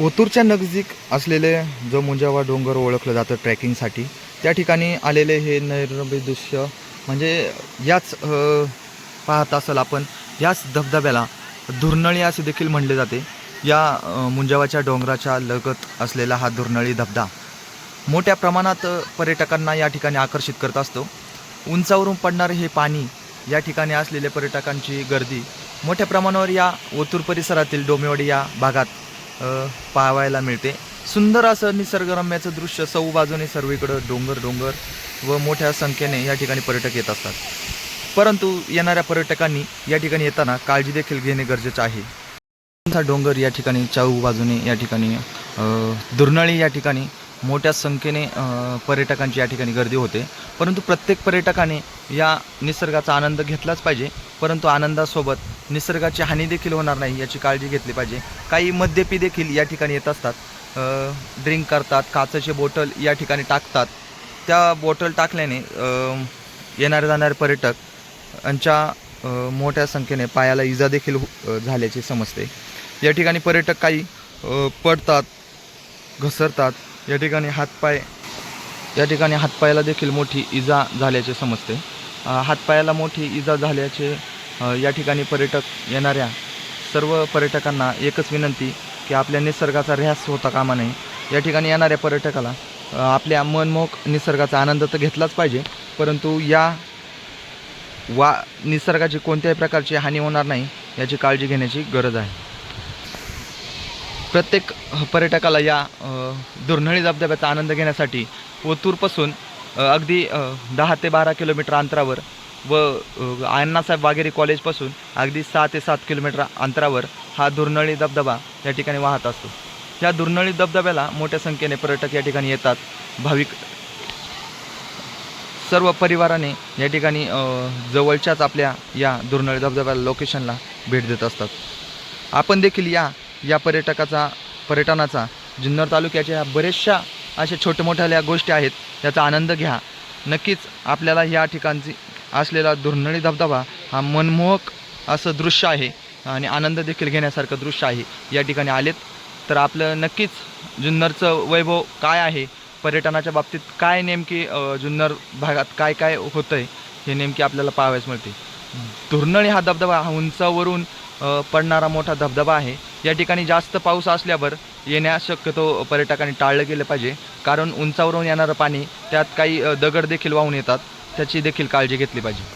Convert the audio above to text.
ओतूरच्या नजीक असलेले जो मुंजावा डोंगर ओळखलं जातं ट्रॅकिंगसाठी त्या ठिकाणी आलेले हे नैरम्य दृश्य म्हणजे याच पाहत असाल आपण याच धबधब्याला धुर्नळी असे देखील म्हणले जाते. या मुंजावाच्या डोंगराच्या लगत असलेला हा धुर्नळी धबधा मोठ्या प्रमाणात पर्यटकांना या ठिकाणी आकर्षित करत असतो. उंचावरून पडणारे हे पाणी या ठिकाणी असलेल्या पर्यटकांची गर्दी मोठ्या प्रमाणावर या ओतूर परिसरातील डोमेवाडी या भागात पाहायला मिळते. सुंदर असं निसर्गरम्याचं दृश्य सौ बाजूने सर्वीकडं डोंगर डोंगर व मोठ्या संख्येने या ठिकाणी पर्यटक येत असतात. परंतु येणाऱ्या पर्यटकांनी या ठिकाणी येताना काळजी देखील घेणे गरजेचं आहे. डोंगर या ठिकाणी चाऊ बाजूने या ठिकाणी दुर्नाळी दुर्नळी या ठिकाणी मोठ्या संख्येने पर्यटकांची या ठिकाणी गर्दी होते. परंतु प्रत्येक पर्यटकाने या निसर्गाचा आनंद घेतलाच पाहिजे. परंतु आनंदासोबत निसर्गाची हानी देखील होणार नाही याची काळजी घेतली पाहिजे. काही मद्यपी देखील या ठिकाणी येत असतात. ड्रिंक करतात काचेचे बॉटल या ठिकाणी टाकतात. त्या बॉटल टाकल्याने येणारे जाणारे पर्यटक यांच्या मोठ्या संख्येने पायाला इजा देखील हो, झाल्याचे समजते. या ठिकाणी पर्यटक काही पडतात घसरतात. या ठिकाणी हातपाय या ठिकाणी हातपायाला देखील मोठी इजा झाल्याचे समजते. हातपायाला मोठी इजा झाल्याचे या ठिकाणी पर्यटक येणाऱ्या सर्व पर्यटकांना एकच विनंती की आपल्या निसर्गाचा ऱ्हास होता कामा नये. या ठिकाणी येणाऱ्या पर्यटकाला आपल्या मनमोहक निसर्गाचा आनंद तर घेतलाच पाहिजे परंतु या वा निसर्गाची कोणत्याही प्रकारची हानी होणार नाही याची काळजी घेण्याची गरज आहे. प्रत्येक पर्यटकाला या दुर्नळी धबधब्याचा आनंद घेण्यासाठी ओतूरपासून अगदी दहा ते बारा किलोमीटर अंतरावर व अण्णासाहेब वाघेरी कॉलेजपासून अगदी सहा ते सात किलोमीटर अंतरावर हा दुर्नळी धबधबा या ठिकाणी वाहत असतो. या दुर्नळी धबधब्याला मोठ्या संख्येने पर्यटक या ठिकाणी येतात. भाविक सर्व परिवाराने या ठिकाणी जवळच्याच आपल्या या दुर्नळी धबधब्याला लोकेशनला भेट देत असतात. आपण देखील या या पर्यटकाचा पर्यटनाचा जुन्नर तालुक्याच्या बऱ्याचशा अशा छोट्या मोठ्या गोष्टी आहेत याचा आनंद घ्या. नक्कीच आपल्याला या ठिकाणची असलेला दुर्नळी धबधबा हा मनमोहक असं दृश्य आहे आणि आनंद देखील घेण्यासारखं दृश्य आहे. या ठिकाणी आलेत. तर आपलं नक्कीच जुन्नरचं वैभव काय आहे? पर्यटनाच्या बाबतीत काय नेमकी जुन्नर भागात काय काय होतं आहे हे नेमकी आपल्याला पाहावयास मिळते. दुर्नळी हा धबधबा हा उंचावरून पडणारा मोठा धबधबा आहे. या ठिकाणी जास्त पाऊस असल्यावर येण्यास शक्यतो पर्यटकांनी टाळलं गेलं पाहिजे. कारण उंचावरून येणारं पाणी त्यात काही दगड देखील वाहून येतात. त्याची देखील काळजी घेतली पाहिजे.